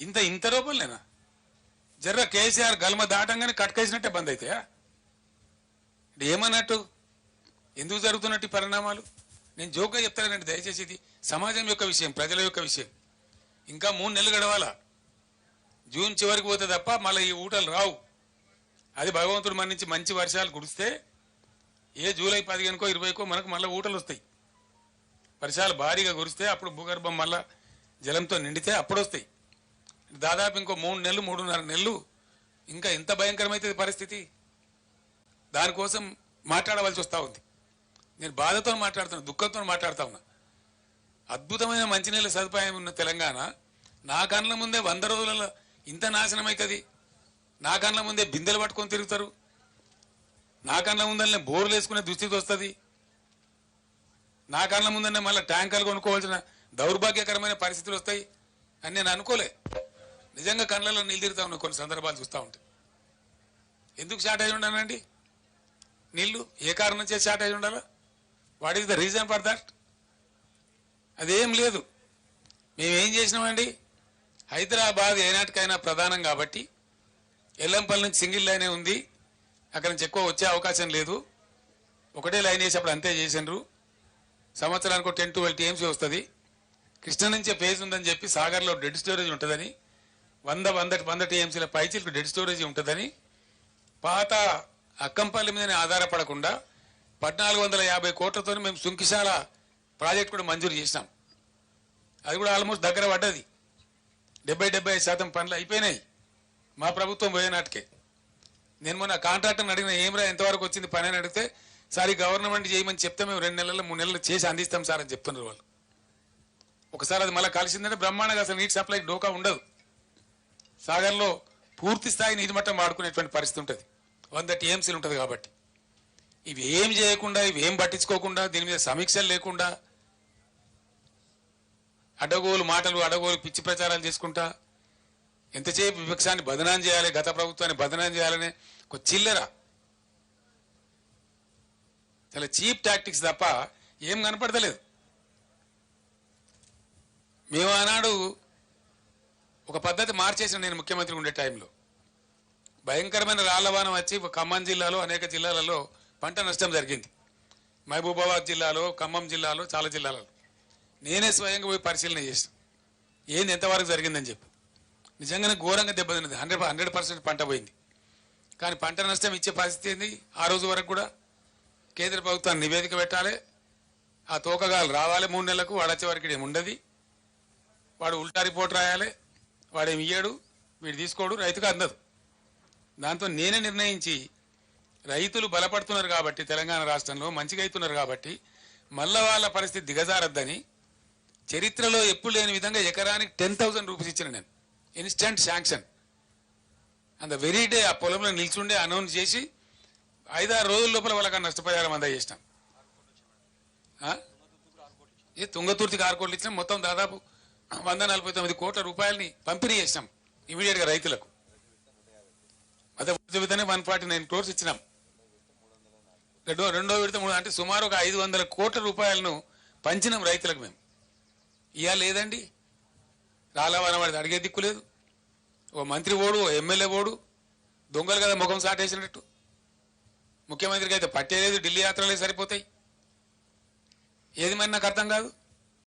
ఇంత ఇంత రూపంలేనా జర్ర కేసీఆర్ గల్మ దాటంగానే కట్కేసినట్టే బంద్ అవుతాయా ఏమన్నట్టు? ఎందుకు జరుగుతున్నట్టు ఈ పరిణామాలు? నేను జోక్గా చెప్తానండి దయచేసి ఇది. సమాజం యొక్క విషయం ప్రజల యొక్క విషయం. ఇంకా మూడు నెలలు గడవాలా? జూన్ చివరికి పోతే తప్ప మళ్ళీ ఈ ఊటలు రావు. అది భగవంతుడు మన నుంచి మంచి వర్షాలు కురిస్తే ఏ జూలై పదిహేనుకో ఇరవైకో మనకు మళ్ళీ ఊటలు వస్తాయి. వర్షాలు భారీగా కురిస్తే అప్పుడు భూగర్భం మళ్ళా జలంతో నిండితే అప్పుడు వస్తాయి దాదాపు ఇంకో మూడు నెలలు మూడున్నర నెలలు ఇంకా ఎంత భయంకరమైతుంది పరిస్థితి? దానికోసం మాట్లాడవలసి వస్తూ ఉంది. నేను బాధతో మాట్లాడుతున్నా దుఃఖంతో మాట్లాడుతా ఉన్నా. అద్భుతమైన మంచినీళ్ళ సదుపాయం ఉన్న తెలంగాణ నా కళ్ళ ముందే వంద రోజులలో ఇంత నాశనం అవుతుంది నా కళ్ళ ముందే బిందెలు పట్టుకొని తిరుగుతారు. నా కళ్ళ ముందరనే బోర్లు వేసుకునే దుస్థితి వస్తుంది. నా కళ్ళ ముందరనే మళ్ళీ ట్యాంకర్లు కొనుక్కోవాల్సిన దౌర్భాగ్యకరమైన పరిస్థితులు వస్తాయి అని నేను అనుకోలే. నిజంగా కళ్ళలో నీళ్ళు తిరుగుతా ఉన్నాయి కొన్ని సందర్భాలు చూస్తూ ఉంటాయి ఎందుకు షార్టేజ్ ఉండాలండి? నీళ్ళు ఏ కారణం చేసి షార్టేజ్ ఉండాలా? What is the reason for that? అదేం లేదు. మేమేం చేసినామండి? హైదరాబాద్ ఏనాటికైనా ప్రధానం కాబట్టి ఎల్లంపల్లి నుంచి సింగిల్ లైనే ఉంది. అక్కడి నుంచి ఎక్కువ వచ్చే అవకాశం లేదు. ఒకటే లైన్ వేసేప్పుడు అంతే చేసిండ్రు. సంవత్సరానికి టెన్ ట్వెల్వ్ టీఎంసీ వస్తుంది. కృష్ణ నుంచే ఫేజ్ ఉందని చెప్పి సాగర్లో డెడ్ స్టోరేజ్ ఉంటుందని వంద వంద వంద టీఎంసీల పైచీలకు డెడ్ స్టోరేజ్ ఉంటుందని పాత అక్కంపల్లి మీదనే ఆధారపడకుండా పద్నాలుగు వందల యాభై కోట్లతో మేము సుంకిశాల ప్రాజెక్ట్ కూడా మంజూరు చేసినాం. అది కూడా ఆల్మోస్ట్ దగ్గర పడ్డది. డెబ్బై డెబ్బై ఐదు శాతం పనులు అయిపోయినాయి మా ప్రభుత్వం పోయేనాటికే నేను మొన్న కాంట్రాక్టర్ని అడిగిన ఏమరా ఎంతవరకు వచ్చింది పని? అని అడిగితే సార్ ఈ గవర్నమెంట్ చేయమని చెప్తే మేము రెండు నెలల్లో మూడు నెలలు చేసి అందిస్తాం సార్ అని చెప్తున్నారు వాళ్ళు. ఒకసారి అది మళ్ళీ కలిసిందంటే బ్రహ్మాండంగా అసలు నీటి సప్లై డోకా ఉండదు. సాగర్లో పూర్తి స్థాయి నీటి మట్టం వాడుకునేటువంటి పరిస్థితి ఉంటుంది. వంద టీఎంసీలు ఉంటుంది కాబట్టి. ఇవి ఏం చేయకుండా ఇవి ఏం పట్టించుకోకుండా దీని మీద సమీక్షలు లేకుండా అడగోలు మాటలు అడగోలు పిచ్చి ప్రచారాలు చేసుకుంటా ఎంతసేపు విపక్షాన్ని బదనాం చేయాలి గత ప్రభుత్వాన్ని బదనాం చేయాలనే ఒక చిల్లర. చాలా చీప్ టాక్టిక్స్ తప్ప ఏం కనపడతలేదు. మేము ఆనాడు పద్ధతి మార్చేసిన నేను ముఖ్యమంత్రి ఉండే టైంలో. భయంకరమైన రాళ్ళవానం వచ్చి ఖమ్మం జిల్లాలో అనేక జిల్లాలలో పంట నష్టం జరిగింది. మహబూబాబాద్ జిల్లాలో ఖమ్మం జిల్లాలో చాలా జిల్లాలలో. నేనే స్వయంగా పోయి పరిశీలన చేసిన. ఏంది ఎంతవరకు జరిగిందని చెప్పి. నిజంగానే ఘోరంగా దెబ్బతిన్నది హండ్రెడ్ హండ్రెడ్ పర్సెంట్ పంట పోయింది. కానీ పంట నష్టం ఇచ్చే పరిస్థితి ఏంది? ఆ రోజు వరకు కూడా కేంద్ర ప్రభుత్వాన్ని నివేదిక పెట్టాలి. ఆ తోకగాలు రావాలి మూడు నెలలకు. వాడు వచ్చే వరకు ఏమి ఉండదు. వాడు ఉల్టా రిపోర్ట్ రాయాలి. వాడేమి ఇయ్యాడు వీడు తీసుకోడు రైతుకు అందదు. దాంతో నేనే నిర్ణయించి రైతులు బలపడుతున్నారు కాబట్టి తెలంగాణ రాష్ట్రంలో మంచిగా అవుతున్నారు కాబట్టి మళ్ళా వాళ్ళ పరిస్థితి దిగజారద్దని చరిత్రలో ఎప్పుడు లేని విధంగా ఎకరానికి టెన్ థౌసండ్ రూపీస్ ఇచ్చిన నేను. ఇన్స్టెంట్ శాంక్షన్ అంత వెరీ డే ఆ పొలంలో నిల్చుండే అనౌన్స్ చేసి ఐదారు రోజుల లోపల వాళ్ళకి నష్టపరిహారం అందజేసినాం. ఆ? ఏ ఆరు కార్కోట్లు ఇచ్చినాం మొత్తం దాదాపు వంద నలభై తొమ్మిది కోట్ల రూపాయలని పంపిణీ చేసినాం ఇమీడియట్గా రైతులకు. అదే విధంగా వన్ ఫార్టీ నైన్ క్రోర్స్ ఇచ్చినాం. రెండో రెండో విడత మూడు అంటే సుమారు ఒక ఐదు వందల కోట్ల రూపాయలను పంచినాం రైతులకు మేము. ఇవాళ లేదండి. రాలవాన వాడిది అడిగే దిక్కు లేదు. ఓ మంత్రి ఓడు ఓ ఎమ్మెల్యే ఓడు దొంగలు కదా ముఖం సాటేసినట్టు ముఖ్యమంత్రికి అయితే పట్టేలేదు ఢిల్లీ యాత్రలే సరిపోతాయి. ఏది మరి నాకు అర్థం కాదు.